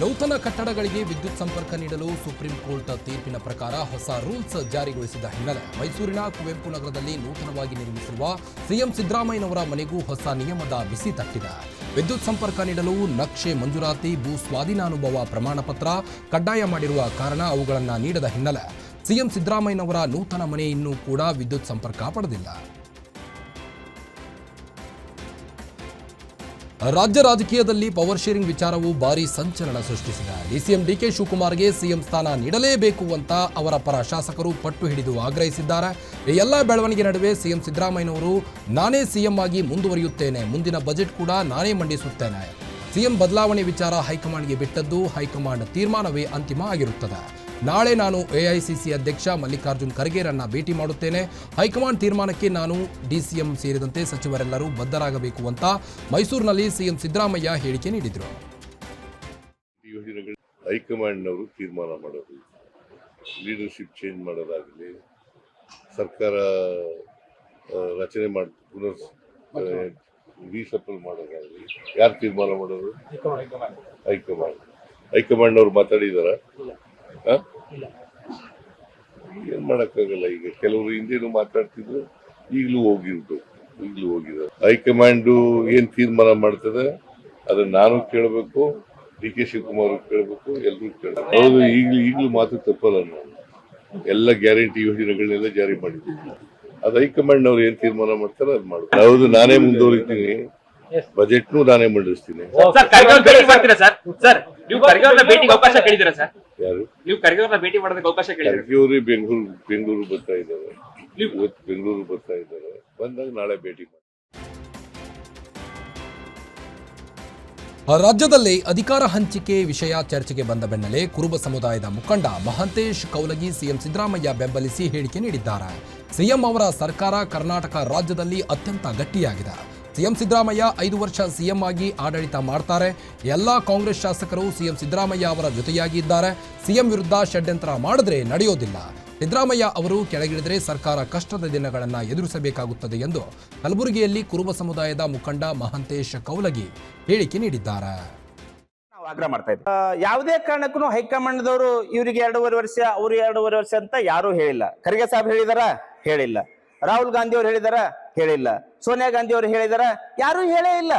ನೂತನ ಕಟ್ಟಡಗಳಿಗೆ ವಿದ್ಯುತ್ ಸಂಪರ್ಕ ನೀಡಲು ಸುಪ್ರೀಂ ಕೋರ್ಟ್ ತೀರ್ಪಿನ ಪ್ರಕಾರ ಹೊಸ ರೂಲ್ಸ್ ಜಾರಿಗೊಳಿಸಿದ ಹಿನ್ನೆಲೆ ಮೈಸೂರಿನ ಕುವೆಂಪು ನಗರದಲ್ಲಿ ನೂತನವಾಗಿ ನಿರ್ಮಿಸಿರುವ ಸಿಎಂ ಸಿದ್ದರಾಮಯ್ಯನವರ ಮನೆಗೂ ಹೊಸ ನಿಯಮದ ಬಿಸಿ ತಟ್ಟಿದೆ. ವಿದ್ಯುತ್ ಸಂಪರ್ಕ ನೀಡಲು ನಕ್ಷೆ ಮಂಜೂರಾತಿ, ಭೂ ಸ್ವಾಧೀನಾನುಭವ ಪ್ರಮಾಣ ಪತ್ರ ಕಡ್ಡಾಯ ಮಾಡಿರುವ ಕಾರಣ ಅವುಗಳನ್ನು ನೀಡದ ಹಿನ್ನೆಲೆ ಸಿಎಂ ಸಿದ್ದರಾಮಯ್ಯನವರ ನೂತನ ಮನೆ ಇನ್ನೂ ಕೂಡ ವಿದ್ಯುತ್ ಸಂಪರ್ಕ ಪಡೆದಿಲ್ಲ. ರಾಜ್ಯ ರಾಜಕೀಯದಲ್ಲಿ ಪವರ್ ಶೇರಿಂಗ್ ವಿಚಾರವು ಭಾರಿ ಸಂಚಲನ ಸೃಷ್ಟಿಸಿದೆ. ಡಿಸಿಎಂ ಡಿಕೆ ಶಿವಕುಮಾರ್ಗೆ ಸಿಎಂ ಸ್ಥಾನ ನೀಡಲೇಬೇಕು ಅಂತ ಅವರ ಪರ ಶಾಸಕರು ಪಟ್ಟು ಹಿಡಿದು ಆಗ್ರಹಿಸಿದ್ದಾರೆ. ಈ ಎಲ್ಲ ಬೆಳವಣಿಗೆ ನಡುವೆ ಸಿಎಂ ಸಿದ್ದರಾಮಯ್ಯನವರು, ನಾನೇ ಸಿಎಂ ಆಗಿ ಮುಂದುವರಿಯುತ್ತೇನೆ, ಮುಂದಿನ ಬಜೆಟ್ ಕೂಡ ನಾನೇ ಮಂಡಿಸುತ್ತೇನೆ. ಸಿಎಂ ಬದಲಾವಣೆ ವಿಚಾರ ಹೈಕಮಾಂಡ್ಗೆ ಬಿಟ್ಟದ್ದು ಹೈಕಮಾಂಡ್ ತೀರ್ಮಾನವೇ ಅಂತಿಮ ಆಗಿರುತ್ತದೆ. ನಾಳೆ ನಾನು ಎಐಸಿಸಿ ಅಧ್ಯಕ್ಷ ಮಲ್ಲಿಕಾರ್ಜುನ್ ಖರ್ಗೆರನ್ನ ಭೇಟಿ ಮಾಡುತ್ತೇನೆ. ಹೈಕಮಾಂಡ್ ತೀರ್ಮಾನಕ್ಕೆ ನಾನು ಡಿಸಿಎಂ ಸೇರಿದಂತೆ ಸಚಿವರೆಲ್ಲರೂ ಬದ್ಧರಾಗಬೇಕು ಅಂತ ಮೈಸೂರಿನಲ್ಲಿ ಸಿಎಂ ಸಿದ್ದರಾಮಯ್ಯ ಹೇಳಿಕೆ ನೀಡಿದರು. ಹೈಕಮಾಂಡ್ನವರು ತೀರ್ಮಾನ ಮಾಡೋದು. ಲೀಡರ್ಶಿಪ್ ಚೇಂಜ್ ಮಾಡೋದಾಗಲಿ ಸರ್ಕಾರ ರಚನೆ ಮಾಡಿ ಪುನರ್ ರೀಸಫಲ್ ಮಾಡೋದಾಗಲಿ ಯಾರು ತೀರ್ಮಾನ ಮಾಡೋದು? ಹೈಕಮಾಂಡ್ ಹೈಕಮಾಂಡ್ನವ್ರು ಮಾತಾಡಿದಾರ? ಏನ್ ಮಾಡಕ್ಕಾಗಲ್ಲ ಈಗ? ಕೆಲವರು ಹಿಂದೇನು ಮಾತಾಡ್ತಿದ್ರು, ಈಗಲೂ ಹೋಗಿರ್ಬೇಕು ಈಗಲೂ ಹೈ ಹೈಕಮಾಂಡು ಏನ್ ತೀರ್ಮಾನ ಮಾಡ್ತದೆ? ಅದನ್ನ ನಾನು ಕೇಳಬೇಕು, ಡಿ ಕೆ ಶಿವಕುಮಾರ್ ಕೇಳಬೇಕು ಎಲ್ಲರೂ ಕೇಳಬೇಕು. ಹೌದು, ಈಗಲೂ ಈಗಲೂ ಮಾತು ತಪ್ಪಲ್ಲ ನಾವು. ಎಲ್ಲ ಗ್ಯಾರಂಟಿ ಯೋಜನೆಗಳನ್ನೆಲ್ಲ ಜಾರಿ ಮಾಡಿದ್ದೀವಿ. ಅದು ಹೈಕಮಾಂಡ್ ಅವ್ರು ಏನ್ ತೀರ್ಮಾನ ಮಾಡ್ತಾರೆ ಅದು ಮಾಡ್ತಾರೆ ಹೌದು, ನಾನೇ ಮುಂದುವರಿತೀನಿ. ಬಜೆಟ್ನು ನಾನೇ ಮಂಡಿಸ್ತೀನಿ. ಸರ್ ಖರ್ಗೆ ಅವ್ರನ್ನ ಭೇಟಿ ಮಾಡ್ತೀರಾ ಸರ್ ಸರ್ ನೀವು ಖರ್ಗೆ ಅವ್ರನ್ನ ಭೇಟಿಗೆ ಅವಕಾಶ ಕೇಳಿದ್ದೀರಾ ಸರ್ ಯಾರು? ನೀವು ಖರ್ಗೆ ಅವ್ರನ್ನ ಭೇಟಿ ಮಾಡೋದಕ್ಕೆ ಅವಕಾಶ ಕೇಳಿದ್ದೀರಾ? ಖರ್ಗೆ ಬೆಂಗಳೂರು ಬೆಂಗಳೂರು ಬರ್ತಾ ಇದ್ದಾರೆ. ಇವತ್ತು ಬೆಂಗಳೂರು ಬರ್ತಾ ಇದ್ದಾರೆ. ಬಂದಾಗ ನಾಳೆ ಭೇಟಿ ಮಾಡಿ ರಾಜ್ಯದಲ್ಲಿ ಅಧಿಕಾರ ಹಂಚಿಕೆ ವಿಷಯ ಚರ್ಚೆಗೆ ಬಂದ ಬೆನ್ನಲ್ಲೇ ಕುರುಬ ಸಮುದಾಯದ ಮುಖಂಡ ಮಹಂತೇಶ್ ಕೌಲಗಿ ಸಿಎಂ ಸಿದ್ದರಾಮಯ್ಯ ಬೆಂಬಲಿಸಿ ಹೇಳಿಕೆ ನೀಡಿದ್ದಾರೆ. ಸಿಎಂ ಅವರ ಸರ್ಕಾರ ಕರ್ನಾಟಕ ರಾಜ್ಯದಲ್ಲಿ ಅತ್ಯಂತ ಗಟ್ಟಿಯಾಗಿದೆ. ಸಿಎಂ ಸಿದ್ದರಾಮಯ್ಯ ಐದು ವರ್ಷ ಸಿಎಂ ಆಗಿ ಆಡಳಿತ ಮಾಡ್ತಾರೆ. ಎಲ್ಲ ಕಾಂಗ್ರೆಸ್ ಶಾಸಕರು ಸಿಎಂ ಸಿದ್ದರಾಮಯ್ಯ ಅವರ ಜೊತೆಯಾಗಿ ಇದ್ದಾರೆ ಸಿಎಂ ವಿರುದ್ಧ ಷಡ್ಯಂತ್ರ ಮಾಡಿದ್ರೆ ನಡೆಯೋದಿಲ್ಲ. ಸಿದ್ದರಾಮಯ್ಯ ಅವರು ಕೆಳಗಿಳಿದರೆ ಸರ್ಕಾರ ಕಷ್ಟದ ದಿನಗಳನ್ನು ಎದುರಿಸಬೇಕಾಗುತ್ತದೆ ಎಂದು ಕಲಬುರಗಿಯಲ್ಲಿ ಕುರುಬ ಸಮುದಾಯದ ಮುಖಂಡ ಮಹಂತೇಶ್ ಕೌಲಗಿ ಹೇಳಿಕೆ ನೀಡಿದ್ದಾರೆ. ಆಗ್ರಹ ಮಾಡ್ತಾ ಯಾವುದೇ ಕಾರಣಕ್ಕೂ ಹೈಕಮಾಂಡ್ದವರು ಇವರಿಗೆ ಎರಡೂವರೆ ವರ್ಷ ಅವ್ರಿಗೆ ಎರಡೂವರೆ ವರ್ಷ ಅಂತ ಯಾರು ಹೇಳಿಲ್ಲ. ಖರ್ಗೆ ಸಾಹೇಬ್ ಹೇಳಿದಾರ? ಹೇಳಿಲ್ಲ. ರಾಹುಲ್ ಗಾಂಧಿ ಅವ್ರು ಹೇಳಿದಾರ? ಹೇಳಿಲ್ಲ. ಸೋನಿಯಾ ಗಾಂಧಿ ಅವ್ರು ಹೇಳಿದಾರ? ಯಾರು ಹೇಳೇ ಇಲ್ಲ.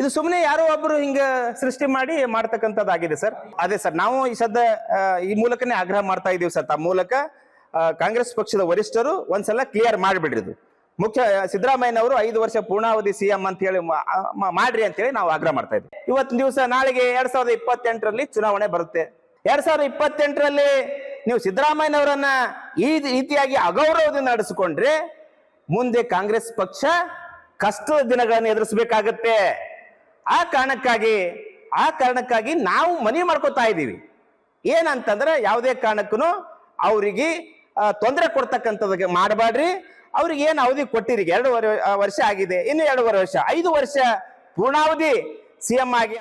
ಇದು ಸುಮ್ಮನೆ ಯಾರೋ ಒಬ್ರು ಹಿಂಗ ಸೃಷ್ಟಿ ಮಾಡಿ ಮಾಡ್ತಕ್ಕಂಥದ್ದಾಗಿದೆ ಸರ್. ಅದೇ ಸರ್, ನಾವು ಈ ಸದ್ದ ಈ ಮೂಲಕನೇ ಆಗ್ರಹ ಮಾಡ್ತಾ ಇದೀವಿ ಸರ್, ತಮ್ಮ ಮೂಲಕ. ಕಾಂಗ್ರೆಸ್ ಪಕ್ಷದ ವರಿಷ್ಠರು ಒಂದ್ಸಲ ಕ್ಲಿಯರ್ ಮಾಡಿಬಿಡ್ರಿ ಇದು. ಮುಖ್ಯ, ಸಿದ್ದರಾಮಯ್ಯನವರು ಐದು ವರ್ಷ ಪೂರ್ಣಾವಧಿ ಸಿಎಂ ಅಂತ ಹೇಳಿ ಮಾಡ್ರಿ ಅಂತ ಹೇಳಿ ನಾವು ಆಗ್ರಹ ಮಾಡ್ತಾ ಇದ್ವಿ. ಇವತ್ತಿನ ದಿವಸ ನಾಳೆಗೆ ಎರಡ್ ಸಾವಿರದ ಇಪ್ಪತ್ತೆಂಟರಲ್ಲಿ ಚುನಾವಣೆ ಬರುತ್ತೆ. ಎರಡ್ ಸಾವಿರದ ಇಪ್ಪತ್ತೆಂಟರಲ್ಲಿ ನೀವು ಸಿದ್ದರಾಮಯ್ಯನವರನ್ನ ಈ ರೀತಿಯಾಗಿ ಅಗೌರವದಿಂದ ನಡೆಸಿಕೊಂಡ್ರೆ ಮುಂದೆ ಕಾಂಗ್ರೆಸ್ ಪಕ್ಷ ಕಷ್ಟದ ದಿನಗಳನ್ನು ಎದುರಿಸಬೇಕಾಗತ್ತೆ. ಆ ಕಾರಣಕ್ಕಾಗಿ ಆ ಕಾರಣಕ್ಕಾಗಿ ನಾವು ಮನವಿ ಮಾಡ್ಕೋತಾ ಇದ್ದೀವಿ. ಏನಂತಂದ್ರೆ ಯಾವುದೇ ಕಾರಣಕ್ಕೂ ಅವರಿಗೆ ತೊಂದರೆ ಕೊಡ್ತಕ್ಕಂಥದ್ದು ಮಾಡಬೇಡ್ರಿ. ಅವ್ರಿಗೆ ಏನು ಅವಧಿ ಕೊಟ್ಟಿರಿ, ಎರಡೂವರೆ ವರ್ಷ ಆಗಿದೆ, ಇನ್ನು ಎರಡೂವರೆ ವರ್ಷ, ಐದು ವರ್ಷ ಪೂರ್ಣಾವಧಿ ಸಿಎಂ ಆಗಿ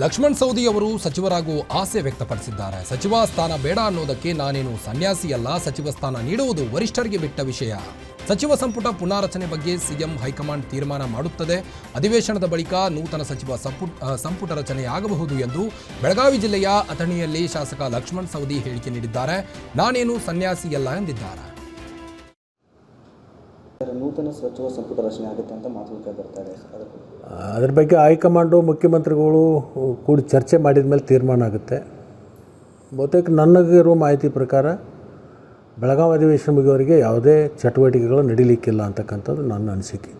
ಲಕ್ಷ್ಮಣ್ ಸೌದಿ ಅವರು ಸಚಿವರಾಗುವ ಆಸೆ ವ್ಯಕ್ತಪಡಿಸಿದ್ದಾರೆ. ಸಚಿವ ಸ್ಥಾನ ಬೇಡ ಅನ್ನೋದಕ್ಕೆ ನಾನೇನು ಸನ್ಯಾಸಿಯಲ್ಲ ಸಚಿವ ಸ್ಥಾನ ನೀಡುವುದು ವರಿಷ್ಠರಿಗೆ ಬಿಟ್ಟ ವಿಷಯ. ಸಚಿವ ಸಂಪುಟ ಪುನಾರಚನೆ ಬಗ್ಗೆ ಸಿಎಂ ಹೈಕಮಾಂಡ್ ತೀರ್ಮಾನ ಮಾಡುತ್ತದೆ. ಅಧಿವೇಶನದ ಬಳಿಕ ನೂತನ ಸಚಿವ ಸಂಪುಟ ಸಂಪುಟ ರಚನೆಯಾಗಬಹುದು ಎಂದು ಬೆಳಗಾವಿ ಜಿಲ್ಲೆಯ ಅಥಣಿಯಲ್ಲಿ ಶಾಸಕ ಲಕ್ಷ್ಮಣ್ ಸೌದಿ ಹೇಳಿಕೆ ನೀಡಿದ್ದಾರೆ. ನಾನೇನು ಸನ್ಯಾಸಿಯಲ್ಲ ಎಂದಿದ್ದಾರೆ. ನೂತನ ಸಚಿವ ಸಂಪುಟ ರಚನೆ ಆಗುತ್ತೆ ಅಂತ ಮಾತುಕತೆ ಬರ್ತಾ ಇದೆ. ಅದರ ಬಗ್ಗೆ. ಹೈಕಮಾಂಡು ಮುಖ್ಯಮಂತ್ರಿಗಳು ಕೂಡಿ ಚರ್ಚೆ ಮಾಡಿದ ಮೇಲೆ ತೀರ್ಮಾನ ಆಗುತ್ತೆ. ಬಹುತೇಕ ನನಗಿರುವ ಮಾಹಿತಿ ಪ್ರಕಾರ ಬೆಳಗಾವಿ ಅಧಿವೇಶನ ಮುಗಿಯೋರಿಗೆ ಯಾವುದೇ ಚಟುವಟಿಕೆಗಳು ನಡೀಲಿಕ್ಕಿಲ್ಲ ಅಂತಕ್ಕಂಥದ್ದು ನನ್ನ ಅನಿಸಿಕೆ.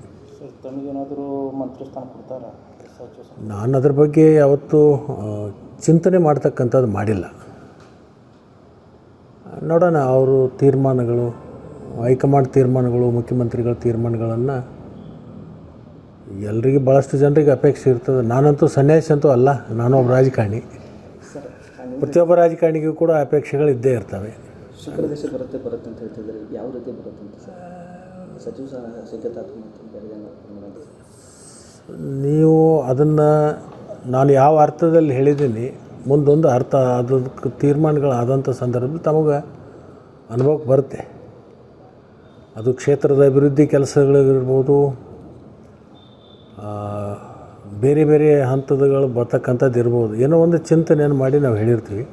ನಾನು ಅದ್ರ ಬಗ್ಗೆ ಯಾವತ್ತೂ ಚಿಂತನೆ ಮಾಡ್ತಕ್ಕಂಥದ್ದು ಮಾಡಿಲ್ಲ. ನೋಡೋಣ ಅವರು ತೀರ್ಮಾನಗಳು ಹೈಕಮಾಂಡ್ ತೀರ್ಮಾನಗಳು ಮುಖ್ಯಮಂತ್ರಿಗಳ ತೀರ್ಮಾನಗಳನ್ನು ಎಲ್ರಿಗೂ ಭಾಳಷ್ಟು ಜನರಿಗೆ ಅಪೇಕ್ಷೆ ಇರ್ತದೆ. ನಾನಂತೂ ಸನ್ಯಾಸಿ ಅಂತೂ ಅಲ್ಲ ನಾನು ಒಬ್ಬ ರಾಜಕಾರಣಿ. ಪ್ರತಿಯೊಬ್ಬ ರಾಜಕಾರಣಿಗೂ ಕೂಡ ಅಪೇಕ್ಷೆಗಳು ಇದ್ದೇ ಇರ್ತವೆ. ಬರುತ್ತೆ ಬರುತ್ತೆ ಅಂತ ಹೇಳ್ತಿದ್ದಾರೆ. ಯಾವ ರೀತಿ ಬರುತ್ತೆ ಅಂತ ಸಚಿವ ನೀವು ಅದನ್ನು ನಾನು ಯಾವ ಅರ್ಥದಲ್ಲಿ ಹೇಳಿದ್ದೀನಿ ಮುಂದೊಂದು ಅರ್ಥ ಅದಕ್ಕೆ ತೀರ್ಮಾನಗಳಾದಂಥ ಸಂದರ್ಭದಲ್ಲಿ ತಮಗೆ ಅನುಭವಕ್ಕೆ ಬರುತ್ತೆ. ಅದು ಕ್ಷೇತ್ರದ ಅಭಿವೃದ್ಧಿ ಕೆಲಸಗಳಿರ್ಬೋದು ಬೇರೆ ಬೇರೆ ಹಂತದಗಳು ಬರ್ತಕ್ಕಂಥದ್ದು ಇರ್ಬೋದು. ಏನೋ ಒಂದು ಚಿಂತನೆಯನ್ನು ಮಾಡಿ ನಾವು ಹೇಳಿರ್ತೀವಿ.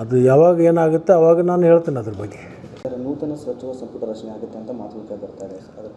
ಅದು ಯಾವಾಗ ಏನಾಗುತ್ತೆ ಅವಾಗ ನಾನು ಹೇಳ್ತೇನೆ ಅದ್ರ ಬಗ್ಗೆ. ನೂತನ ಸಚಿವ ಸಂಪುಟ ರಚನೆ ಆಗುತ್ತೆ ಅಂತ ಮಾತುಕತೆ ಬರ್ತಾರೆ ಇದೆ.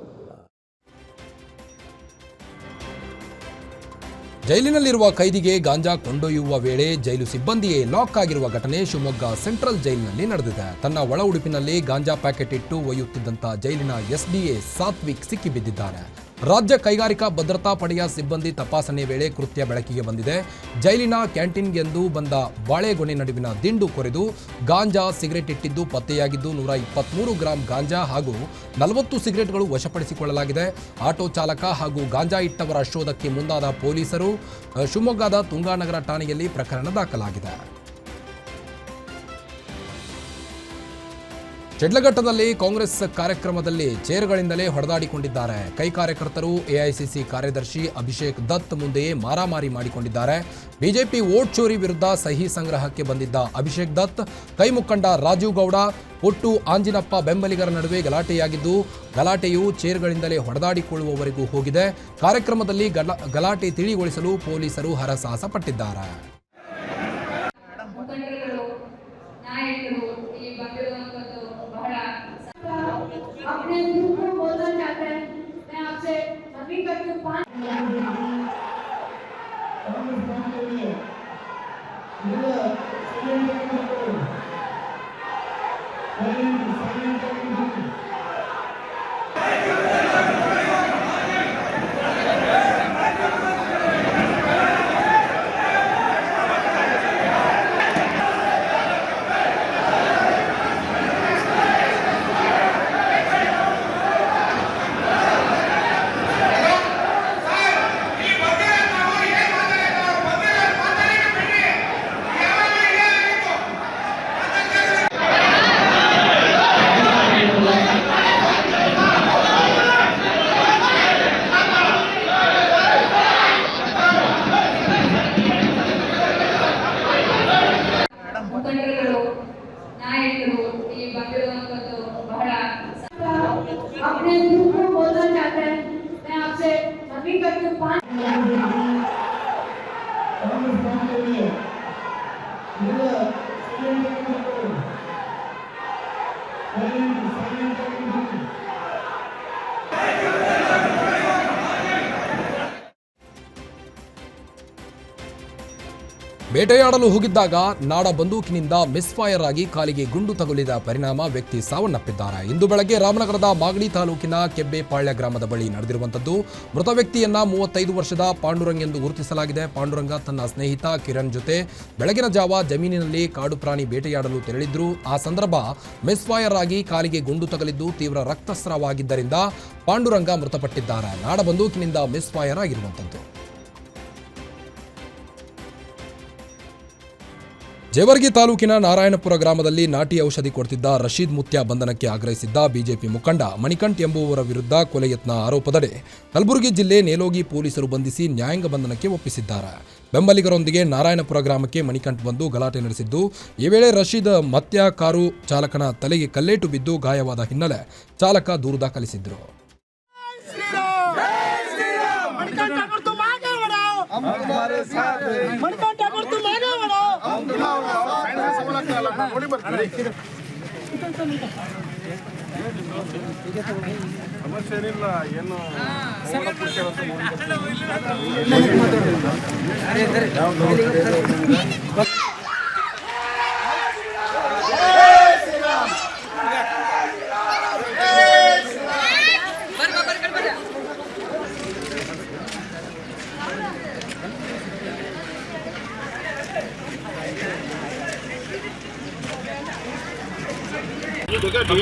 ಜೈಲಿನಲ್ಲಿರುವ ಕೈದಿಗೆ ಗಾಂಜಾ ಕೊಂಡೊಯ್ಯುವ ವೇಳೆ ಜೈಲು ಸಿಬ್ಬಂದಿಯೇ ಲಾಕ್ ಆಗಿರುವ ಘಟನೆ ಶಿವಮೊಗ್ಗ ಸೆಂಟ್ರಲ್ ಜೈಲಿನಲ್ಲಿ ನಡೆದಿದೆ. ತನ್ನ ಒಳ ಉಡುಪಿನಲ್ಲಿ ಗಾಂಜಾ ಪ್ಯಾಕೆಟ್ ಇಟ್ಟು ಒಯ್ಯುತ್ತಿದ್ದಂತ ಜೈಲಿನ ಎಸ್ಡಿಎ ಸಾತ್ವಿಕ್ ಸಿಕ್ಕಿಬಿದ್ದಿದ್ದಾರೆ. ರಾಜ್ಯ ಕೈಗಾರಿಕಾ ಭದ್ರತಾ ಪಡೆಯ ಸಿಬ್ಬಂದಿ ತಪಾಸಣೆ ವೇಳೆ ಕೃತ್ಯ ಬೆಳಕಿಗೆ ಬಂದಿದೆ. ಜೈಲಿನ ಕ್ಯಾಂಟೀನ್ಗೆಂದು ಬಂದ ಬಾಳೆಗೊನೆ ನಡುವಿನ ದಿಂಡು ಕೊರೆದು ಗಾಂಜಾ ಸಿಗರೆಟ್ ಇಟ್ಟಿದ್ದು ಪತ್ತೆಯಾಗಿದ್ದು ನೂರ ಇಪ್ಪತ್ಮೂರು ಗ್ರಾಂ ಗಾಂಜಾ ಹಾಗೂ ನಲವತ್ತು ಸಿಗರೆಟ್ಗಳು ವಶಪಡಿಸಿಕೊಳ್ಳಲಾಗಿದೆ. ಆಟೋ ಚಾಲಕ ಹಾಗೂ ಗಾಂಜಾ ಇಟ್ಟವರ ಶೋಧಕ್ಕೆ ಮುಂದಾದ ಪೊಲೀಸರು, ಶಿವಮೊಗ್ಗದ ತುಂಗಾನಗರ ಠಾಣೆಯಲ್ಲಿ ಪ್ರಕರಣ ದಾಖಲಾಗಿದೆ. ಶಿಡ್ಲಘಟ್ಟದಲ್ಲಿ ಕಾಂಗ್ರೆಸ್ ಕಾರ್ಯಕ್ರಮದಲ್ಲಿ ಚೇರ್ಗಳಿಂದಲೇ ಹೊಡೆದಾಡಿಕೊಂಡಿದ್ದಾರೆ. ಕೈ ಕಾರ್ಯಕರ್ತರು ಎಐಸಿಸಿ ಕಾರ್ಯದರ್ಶಿ ಅಭಿಷೇಕ್ ದತ್ ಮುಂದೆಯೇ ಮಾರಾಮಾರಿ ಮಾಡಿಕೊಂಡಿದ್ದಾರೆ. ಬಿಜೆಪಿ ವೋಟ್ ಚೋರಿ ವಿರುದ್ಧ ಸಹಿ ಸಂಗ್ರಹಕ್ಕೆ ಬಂದಿದ್ದ ಅಭಿಷೇಕ್ ದತ್, ಕೈ ಮುಖಂಡ ರಾಜೀವ್ ಗೌಡ ಒಟ್ಟು ಆಂಜಿನಪ್ಪ ಬೆಂಬಲಿಗರ ನಡುವೆ ಗಲಾಟೆಯಾಗಿದ್ದು, ಗಲಾಟೆಯು ಚೇರ್ಗಳಿಂದಲೇ ಹೊಡೆದಾಡಿಕೊಳ್ಳುವವರೆಗೂ ಹೋಗಿದೆ. ಕಾರ್ಯಕ್ರಮದಲ್ಲಿ ಗಲ- ಗಲಾಟೆ ತಿಳಿಗೊಳಿಸಲು ಪೊಲೀಸರು ಹರಸಾಹಸ ಪಟ್ಟಿದ್ದಾರೆ Thank you. ಬೇಟೆಯಾಡಲು ಹೋಗಿದ್ದಾಗ ನಾಡ ಬಂದೂಕಿನಿಂದ ಮಿಸ್ಫೈರ್ ಆಗಿ ಕಾಲಿಗೆ ಗುಂಡು ತಗುಲಿದ ಪರಿಣಾಮ ವ್ಯಕ್ತಿ ಸಾವನ್ನಪ್ಪಿದ್ದಾರೆ. ಇಂದು ಬೆಳಗ್ಗೆ ರಾಮನಗರದ ಮಾಗಡಿ ತಾಲೂಕಿನ ಕೆಬ್ಬೆಪಾಳ್ಯ ಗ್ರಾಮದ ಬಳಿ ನಡೆದಿರುವಂತದ್ದು ಮೃತ ವ್ಯಕ್ತಿಯನ್ನ ಮೂವತ್ತೈದು ವರ್ಷದ ಪಾಂಡುರಂಗ್ ಎಂದು ಗುರುತಿಸಲಾಗಿದೆ. ಪಾಂಡುರಂಗ ತನ್ನ ಸ್ನೇಹಿತ ಕಿರಣ್ ಜೊತೆ ಬೆಳಗಿನ ಜಾವ ಜಮೀನಿನಲ್ಲಿ ಕಾಡು ಪ್ರಾಣಿ ಬೇಟೆಯಾಡಲು ತೆರಳಿದ್ರು. ಆ ಸಂದರ್ಭ ಮಿಸ್ಫೈರ್ ಆಗಿ ಕಾಲಿಗೆ ಗುಂಡು ತಗಲಿದ್ದು ತೀವ್ರ ರಕ್ತಸ್ರಾವಾಗಿದ್ದರಿಂದ ಪಾಂಡುರಂಗ ಮೃತಪಟ್ಟಿದ್ದಾರೆ. ನಾಡ ಬಂದೂಕಿನಿಂದ ಮಿಸ್ಫೈರ್ ಆಗಿರುವಂತದ್ದು ಜೇವರ್ಗಿ ತಾಲೂಕಿನ ನಾರಾಯಣಪುರ ಗ್ರಾಮದಲ್ಲಿ ನಾಟಿ ಔಷಧಿ ಕೊಡ್ತಿದ್ದ ರಶೀದ್ ಮುತ್ಯಾ ಬಂಧನಕ್ಕೆ ಆಗ್ರಹಿಸಿದ್ದ ಬಿಜೆಪಿ ಮುಖಂಡ ಮಣಿಕಂಠ್ ಎಂಬುವವರ ವಿರುದ್ಧ ಕೊಲೆ ಯತ್ನ ಆರೋಪದಡಿ. ಕಲಬುರಗಿ ಜಿಲ್ಲೆ ನೇಲೋಗಿ ಪೊಲೀಸರು ಬಂಧಿಸಿ ನ್ಯಾಯಾಂಗ ಬಂಧನಕ್ಕೆ ಒಪ್ಪಿಸಿದ್ದಾರೆ. ಬೆಂಬಲಿಗರೊಂದಿಗೆ ನಾರಾಯಣಪುರ ಗ್ರಾಮಕ್ಕೆ ಮಣಿಕಂಠ್ ಬಂದು ಗಲಾಟೆ ನಡೆಸಿದ್ದು, ಈ ವೇಳೆ ರಶೀದ್ ಮತ್ಯ ಕಾರು ಚಾಲಕನ ತಲೆಗೆ ಕಲ್ಲೇಟು ಬಿದ್ದು ಗಾಯವಾದ ಹಿನ್ನೆಲೆ ಚಾಲಕ ದೂರು ದಾಖಲಿಸಿದ್ರು. ಸಮಸ್ಯೆ ಏನಿಲ್ಲ ಏನು ಮಾತಾಡಿಲ್ಲ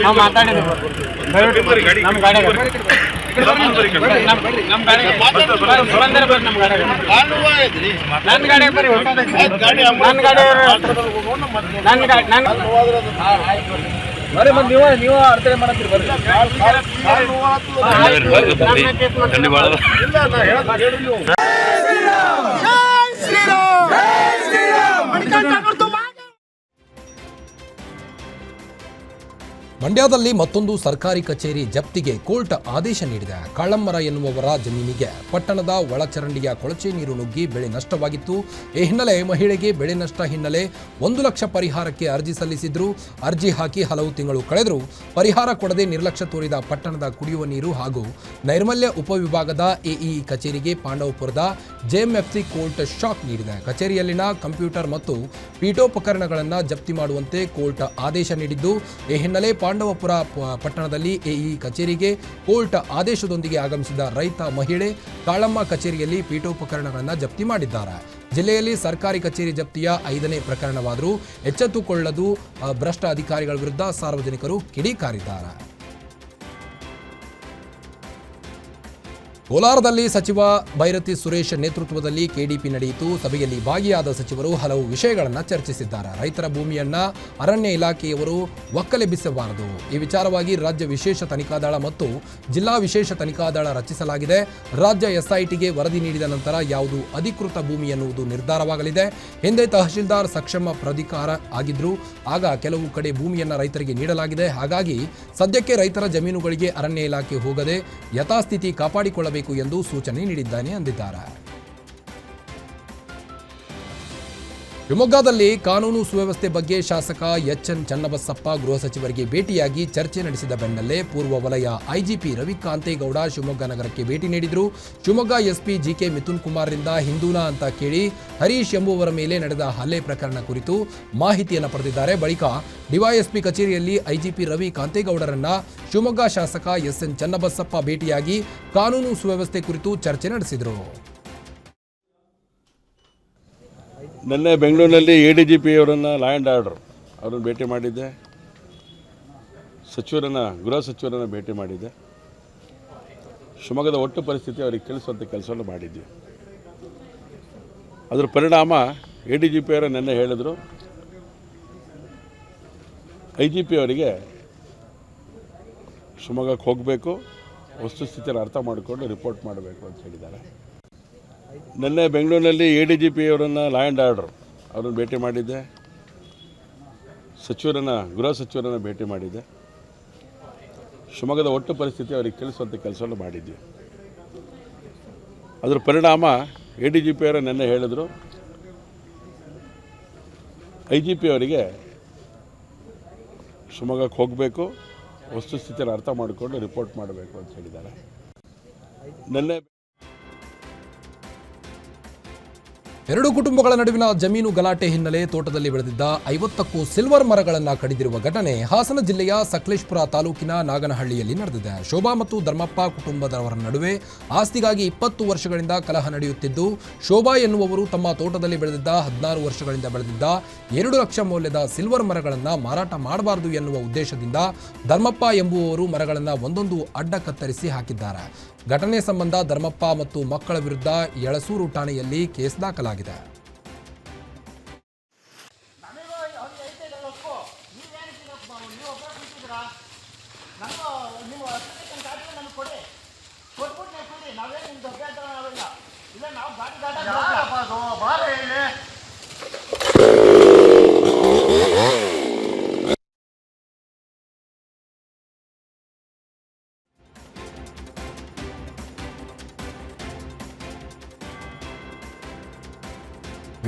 ನಾವು ಮಾತಾಡಿದ್ವಿ ನಮ್ಮ ಗಾಡಿಯಾಗ ನಮ್ಮ ಗಾಡಿಯಾಗ ಬಂದ್ರೆ ಬರ್ರಿ ನಮ್ಮ ಗಾಡಿಯಾಗ ನನ್ನ ಗಾಡಿಯಾಗ ಬರ್ರಿ ನನ್ನ ಗಾಡಿ ನನ್ನ ಗಾಡಿ ನನ್ನ ಮತ್ತೆ ನೀವು ನೀವು ಅರ್ಥನೆ ಮಾಡತ್ತೀರಿ ಬರ್ರಿ ಮಂಡ್ಯದಲ್ಲಿ ಮತ್ತೊಂದು ಸರ್ಕಾರಿ ಕಚೇರಿ ಜಪ್ತಿಗೆ ಕೋರ್ಟ್ ಆದೇಶ ನೀಡಿದೆ. ಕಳ್ಳಮ್ಮರ ಎನ್ನುವವರ ಜಮೀನಿಗೆ ಪಟ್ಟಣದ ಒಳಚರಂಡಿಯ ಕೊಳಚೆ ನೀರು ನುಗ್ಗಿ ಬೆಳೆ ನಷ್ಟವಾಗಿತ್ತು. ಈ ಹಿನ್ನೆಲೆ ಮಹಿಳೆಗೆ ಬೆಳೆ ನಷ್ಟ ಹಿನ್ನೆಲೆ ಒಂದು ಲಕ್ಷ ಪರಿಹಾರಕ್ಕೆ ಅರ್ಜಿ ಸಲ್ಲಿಸಿದ್ರು. ಅರ್ಜಿ ಹಾಕಿ ಹಲವು ತಿಂಗಳು ಕಳೆದರೂ ಪರಿಹಾರ ಕೊಡದೆ ನಿರ್ಲಕ್ಷ್ಯ ತೋರಿದ ಪಟ್ಟಣದ ಕುಡಿಯುವ ನೀರು ಹಾಗೂ ನೈರ್ಮಲ್ಯ ಉಪವಿಭಾಗದ ಎಇ ಕಚೇರಿಗೆ ಪಾಂಡವಪುರದ ಜೆಎಂಎಫ್ಸಿ ಕೋರ್ಟ್ ಶಾಕ್ ನೀಡಿದೆ. ಕಚೇರಿಯಲ್ಲಿನ ಕಂಪ್ಯೂಟರ್ ಮತ್ತು ಪೀಠೋಪಕರಣಗಳನ್ನು ಜಪ್ತಿ ಮಾಡುವಂತೆ ಕೋರ್ಟ್ ಆದೇಶ ನೀಡಿದ್ದು. ಈ ಹಿನ್ನೆಲೆ ಪಾಂಡವಪುರ ಪಟ್ಟಣದಲ್ಲಿ ಎಇ ಕಚೇರಿಗೆ ಕೋರ್ಟ್ ಆದೇಶದೊಂದಿಗೆ ಆಗಮಿಸಿದ ರೈತ ಮಹಿಳೆ ಕಾಳಮ್ಮ ಕಚೇರಿಯಲ್ಲಿ ಪೀಠೋಪಕರಣಗಳನ್ನು ಜಪ್ತಿ ಮಾಡಿದ್ದಾರೆ. ಜಿಲ್ಲೆಯಲ್ಲಿ ಸರ್ಕಾರಿ ಕಚೇರಿ ಜಪ್ತಿಯ ಐದನೇ ಪ್ರಕರಣವಾದರೂ ಎಚ್ಚೆತ್ತುಕೊಳ್ಳದು ಭ್ರಷ್ಟ ಅಧಿಕಾರಿಗಳ ವಿರುದ್ಧ ಸಾರ್ವಜನಿಕರು ಕಿಡಿಕಾರಿದ್ದಾರೆ. ಕೋಲಾರದಲ್ಲಿ ಸಚಿವ ಭೈರತಿ ಸುರೇಶ್ ನೇತೃತ್ವದಲ್ಲಿ ಕೆಡಿಪಿ ನಡೆಯಿತು. ಸಭೆಯಲ್ಲಿ ಭಾಗಿಯಾದ ಸಚಿವರು ಹಲವು ವಿಷಯಗಳನ್ನು ಚರ್ಚಿಸಿದ್ದಾರೆ. ರೈತರ ಭೂಮಿಯನ್ನ ಅರಣ್ಯ ಇಲಾಖೆಯವರು ಒಕ್ಕಲೆಬ್ಬಿಸಬಾರದು ಈ ವಿಚಾರವಾಗಿ ರಾಜ್ಯ ವಿಶೇಷ ತನಿಖಾ ದಳ ಮತ್ತು ಜಿಲ್ಲಾ ವಿಶೇಷ ತನಿಖಾ ದಳ ರಚಿಸಲಾಗಿದೆ. ರಾಜ್ಯ ಎಸ್ಐಟಿಗೆ ವರದಿ ನೀಡಿದ ನಂತರ ಯಾವುದು ಅಧಿಕೃತ ಭೂಮಿ ಎನ್ನುವುದು ನಿರ್ಧಾರವಾಗಲಿದೆ. ಹಿಂದೆ ತಹಶೀಲ್ದಾರ್ ಸಕ್ಷಮ ಪ್ರಾಧಿಕಾರ ಆಗಿದ್ರು. ಆಗ ಕೆಲವು ಕಡೆ ಭೂಮಿಯನ್ನು ರೈತರಿಗೆ ನೀಡಲಾಗಿದೆ. ಹಾಗಾಗಿ ಸದ್ಯಕ್ಕೆ ರೈತರ ಜಮೀನುಗಳಿಗೆ ಅರಣ್ಯ ಇಲಾಖೆ ಹೋಗದೆ ಯಥಾಸ್ಥಿತಿ ಕಾಪಾಡಿಕೊಳ್ಳಬೇಕು ಎಂದು ಸೂಚನೆ ನೀಡಿದ್ದಾನೆ ಅಂದಿದ್ದಾರೆ. ಶಿವಮೊಗ್ಗದಲ್ಲಿ ಕಾನೂನು ಸುವ್ಯವಸ್ಥೆ ಬಗ್ಗೆ ಶಾಸಕ ಎಚ್ ಎನ್ ಚನ್ನಬಸಪ್ಪ ಗೃಹ ಸಚಿವರಿಗೆ ಭೇಟಿಯಾಗಿ ಚರ್ಚೆ ನಡೆಸಿದ ಬೆನ್ನಲ್ಲೇ ಪೂರ್ವ ವಲಯ ಐಜಿಪಿ ರವಿಕಾಂತೇಗೌಡ ಶಿವಮೊಗ್ಗ ನಗರಕ್ಕೆ ಭೇಟಿ ನೀಡಿದರು. ಶಿವಮೊಗ್ಗ ಎಸ್ಪಿ ಜಿಕೆ ಮಿಥುನ್ ಕುಮಾರ್ರಿಂದ ಹಿಂದೂನಾ ಅಂತ ಕೇಳಿ ಹರೀಶ್ ಎಂಬುವರ ಮೇಲೆ ನಡೆದ ಹಲ್ಲೆ ಪ್ರಕರಣ ಕುರಿತು ಮಾಹಿತಿಯನ್ನು ಪಡೆದಿದ್ದಾರೆ. ಬಳಿಕ ಡಿವೈಎಸ್ಪಿ ಕಚೇರಿಯಲ್ಲಿ ಐಜಿಪಿ ರವಿ ಕಾಂತೇಗೌಡರನ್ನ ಶಿವಮೊಗ್ಗ ಶಾಸಕ ಎಸ್ ಎನ್ ಚನ್ನಬಸಪ್ಪ ಭೇಟಿಯಾಗಿ ಕಾನೂನು ಸುವ್ಯವಸ್ಥೆ ಕುರಿತು ಚರ್ಚೆ ನಡೆಸಿದರು. ನಿನ್ನೆ ಬೆಂಗಳೂರಿನಲ್ಲಿ ಎ ಡಿ ಜಿ ಪಿ ಅವರನ್ನು ಲಾ ಆ್ಯಂಡ್ ಆರ್ಡರ್ ಅವರನ್ನು ಭೇಟಿ ಮಾಡಿದ್ದೆ. ಸಚಿವರನ್ನು, ಗೃಹ ಸಚಿವರನ್ನು ಭೇಟಿ ಮಾಡಿದ್ದೆ. ಶಿವಮೊಗ್ಗದ ಒಟ್ಟು ಪರಿಸ್ಥಿತಿ ಅವರಿಗೆ ತಿಳಿಸುವಂಥ ಕೆಲಸವನ್ನು ಮಾಡಿದ್ದೆ ಅದರ ಪರಿಣಾಮ ಎ ಡಿ ಜಿ ಪಿ ಅವರು ನಿನ್ನೆ ಹೇಳಿದರು, ಐ ಜಿ ಪಿ ಅವರಿಗೆ ಶಿವಮೊಗ್ಗಕ್ಕೆ ಹೋಗಬೇಕು, ವಸ್ತುಸ್ಥಿತಿಯನ್ನು ಅರ್ಥ ಮಾಡಿಕೊಂಡು ರಿಪೋರ್ಟ್ ಮಾಡಬೇಕು ಅಂತ ಹೇಳಿದ್ದಾರೆ. ನಿನ್ನೆ ಬೆಂಗಳೂರಿನಲ್ಲಿ ಎ ಡಿ ಜಿ ಪಿ ಅವರನ್ನು ಲಾ ಆ್ಯಂಡ್ ಆರ್ಡರ್ ಅವರನ್ನು ಭೇಟಿ ಮಾಡಿದ್ದೆ. ಸಚಿವರನ್ನು, ಗೃಹ ಸಚಿವರನ್ನು ಭೇಟಿ ಮಾಡಿದ್ದೆ. ಶಿವಮೊಗ್ಗದ ಒಟ್ಟು ಪರಿಸ್ಥಿತಿ ಅವರಿಗೆ ತಿಳಿಸುವಂಥ ಕೆಲಸವನ್ನು ಮಾಡಿದ್ವಿ. ಅದರ ಪರಿಣಾಮ ಎ ಡಿ ಜಿ ಪಿ ಅವರು ನಿನ್ನೆ ಹೇಳಿದರು. ಐ ಜಿ ಪಿ ಅವರಿಗೆ ಶಿವಮೊಗ್ಗಕ್ಕೆ ಹೋಗಬೇಕು ವಸ್ತುಸ್ಥಿತಿಯನ್ನು ಅರ್ಥ ಮಾಡಿಕೊಂಡು ರಿಪೋರ್ಟ್ ಮಾಡಬೇಕು ಅಂತ ಹೇಳಿದ್ದಾರೆ. ನಿನ್ನೆ ಎರಡು ಕುಟುಂಬಗಳ ನಡುವಿನ ಜಮೀನು ಗಲಾಟೆ ಹಿನ್ನೆಲೆ ತೋಟದಲ್ಲಿ ಬೆಳೆದಿದ್ದ ಐವತ್ತಕ್ಕೂ ಸಿಲ್ವರ್ ಮರಗಳನ್ನು ಕಡಿದಿರುವ ಘಟನೆ ಹಾಸನ ಜಿಲ್ಲೆಯ ಸಕಲೇಶ್ಪುರ ತಾಲೂಕಿನ ನಾಗನಹಳ್ಳಿಯಲ್ಲಿ ನಡೆದಿದೆ. ಶೋಭಾ ಮತ್ತು ಧರ್ಮಪ್ಪ ಕುಟುಂಬದವರ ನಡುವೆ ಆಸ್ತಿಗಾಗಿ ಇಪ್ಪತ್ತು ವರ್ಷಗಳಿಂದ ಕಲಹ ನಡೆಯುತ್ತಿದ್ದು, ಶೋಭಾ ಎನ್ನುವವರು ತಮ್ಮ ತೋಟದಲ್ಲಿ ಬೆಳೆದಿದ್ದ ಹದಿನಾರು ವರ್ಷಗಳಿಂದ ಬೆಳೆದಿದ್ದ ಎರಡು ಲಕ್ಷ ಮೌಲ್ಯದ ಸಿಲ್ವರ್ ಮರಗಳನ್ನು ಮಾರಾಟ ಮಾಡಬಾರದು ಎನ್ನುವ ಉದ್ದೇಶದಿಂದ ಧರ್ಮಪ್ಪ ಎಂಬುವವರು ಮರಗಳನ್ನು ಒಂದೊಂದು ಅಡ್ಡ ಕತ್ತರಿಸಿ ಹಾಕಿದ್ದಾರೆ. ಘಟನೆ ಸಂಬಂಧ ಧರ್ಮಪ್ಪ ಮತ್ತು ಮಕ್ಕಳ ವಿರುದ್ಧ ಯಳಸೂರು ಠಾಣೆಯಲ್ಲಿ ಕೇಸ್ ದಾಖಲಾಗಿದೆ.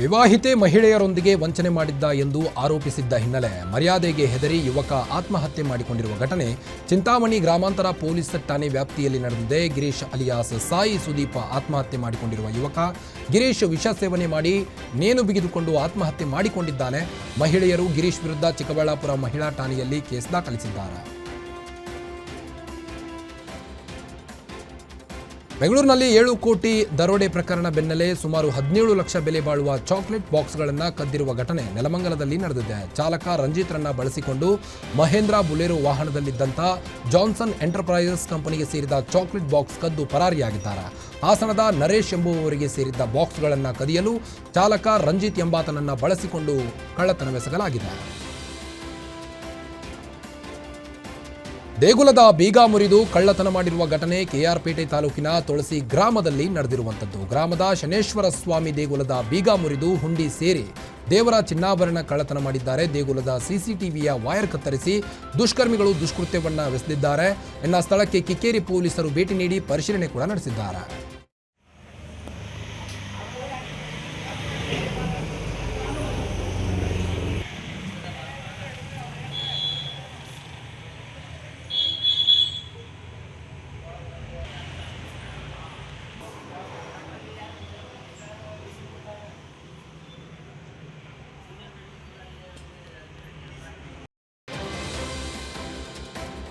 ವಿವಾಹಿತೆ ಮಹಿಳೆಯರೊಂದಿಗೆ ವಂಚನೆ ಮಾಡಿದ್ದ ಎಂದು ಆರೋಪಿಸಿದ್ದ ಹಿನ್ನೆಲೆ ಮರ್ಯಾದೆಗೆ ಹೆದರಿ ಯುವಕ ಆತ್ಮಹತ್ಯೆ ಮಾಡಿಕೊಂಡಿರುವ ಘಟನೆ ಚಿಂತಾಮಣಿ ಗ್ರಾಮಾಂತರ ಪೊಲೀಸ್ ಠಾಣೆ ವ್ಯಾಪ್ತಿಯಲ್ಲಿ ನಡೆದಿದೆ. ಗಿರೀಶ್ ಅಲಿಯಾಸ್ ಸಾಯಿ ಸುದೀಪ ಆತ್ಮಹತ್ಯೆ ಮಾಡಿಕೊಂಡಿರುವ ಯುವಕ ಗಿರೀಶ್ ವಿಷ ಸೇವನೆ ಮಾಡಿ ನೇಣು ಬಿಗಿದುಕೊಂಡು ಆತ್ಮಹತ್ಯೆ ಮಾಡಿಕೊಂಡಿದ್ದಾನೆ. ಮಹಿಳೆಯರು ಗಿರೀಶ್ ವಿರುದ್ಧ ಚಿಕ್ಕಬಳ್ಳಾಪುರ ಮಹಿಳಾ ಠಾಣೆಯಲ್ಲಿ ಕೇಸ್ ದಾಖಲಿಸಿದ್ದಾರೆ. ಬೆಂಗಳೂರಿನಲ್ಲಿ ಏಳು ಕೋಟಿ ದರೋಡೆ ಪ್ರಕರಣ ಬೆನ್ನಲ್ಲೇ ಸುಮಾರು ಹದಿನೇಳು ಲಕ್ಷ ಬೆಲೆ ಬಾಳುವ ಚಾಕ್ಲೇಟ್ ಬಾಕ್ಸ್ಗಳನ್ನು ಕದ್ದಿರುವ ಘಟನೆ ನೆಲಮಂಗಲದಲ್ಲಿ ನಡೆದಿದೆ. ಚಾಲಕ ರಂಜಿತ್ರನ್ನ ಬಳಸಿಕೊಂಡು ಮಹೇಂದ್ರ ಬುಲೆರೋ ವಾಹನದಲ್ಲಿದ್ದಂಥ ಜಾನ್ಸನ್ ಎಂಟರ್ಪ್ರೈಸಸ್ ಕಂಪನಿಗೆ ಸೇರಿದ ಚಾಕ್ಲೇಟ್ ಬಾಕ್ಸ್ ಕದ್ದು ಪರಾರಿಯಾಗಿದ್ದಾರೆ. ಹಾಸನದ ನರೇಶ್ ಎಂಬುವವರಿಗೆ ಸೇರಿದ್ದ ಬಾಕ್ಸ್ಗಳನ್ನು ಕದಿಯಲು ಚಾಲಕ ರಂಜಿತ್ ಎಂಬಾತನನ್ನು ಬಳಸಿಕೊಂಡು ಕಳ್ಳತನವೆಸಗಲಾಗಿದೆ ದೇಗುಲದ ಬೀಗ ಮುರಿದು ಕಳ್ಳತನ ಮಾಡಿರುವ ಘಟನೆ ಕೆಆರ್ಪೇಟೆ ತಾಲೂಕಿನ ತುಳಸಿ ಗ್ರಾಮದಲ್ಲಿ ನಡೆದಿರುವಂಥದ್ದು. ಗ್ರಾಮದ ಶನೇಶ್ವರ ಸ್ವಾಮಿ ದೇಗುಲದ ಬೀಗ ಮುರಿದು ಹುಂಡಿ ಸೇರಿ ದೇವರ ಚಿನ್ನಾಭರಣ ಕಳ್ಳತನ ಮಾಡಿದ್ದಾರೆ. ದೇಗುಲದ ಸಿಸಿಟಿವಿಯ ವೈರ್ ಕತ್ತರಿಸಿ ದುಷ್ಕರ್ಮಿಗಳು ದುಷ್ಕೃತ್ಯವನ್ನ ಎಸೆದಿದ್ದಾರೆ ಇನ್ನು ಸ್ಥಳಕ್ಕೆ ಕಿಕ್ಕೇರಿ ಪೊಲೀಸರು ಭೇಟಿ ನೀಡಿ ಪರಿಶೀಲನೆ ಕೂಡ ನಡೆಸಿದ್ದಾರೆ.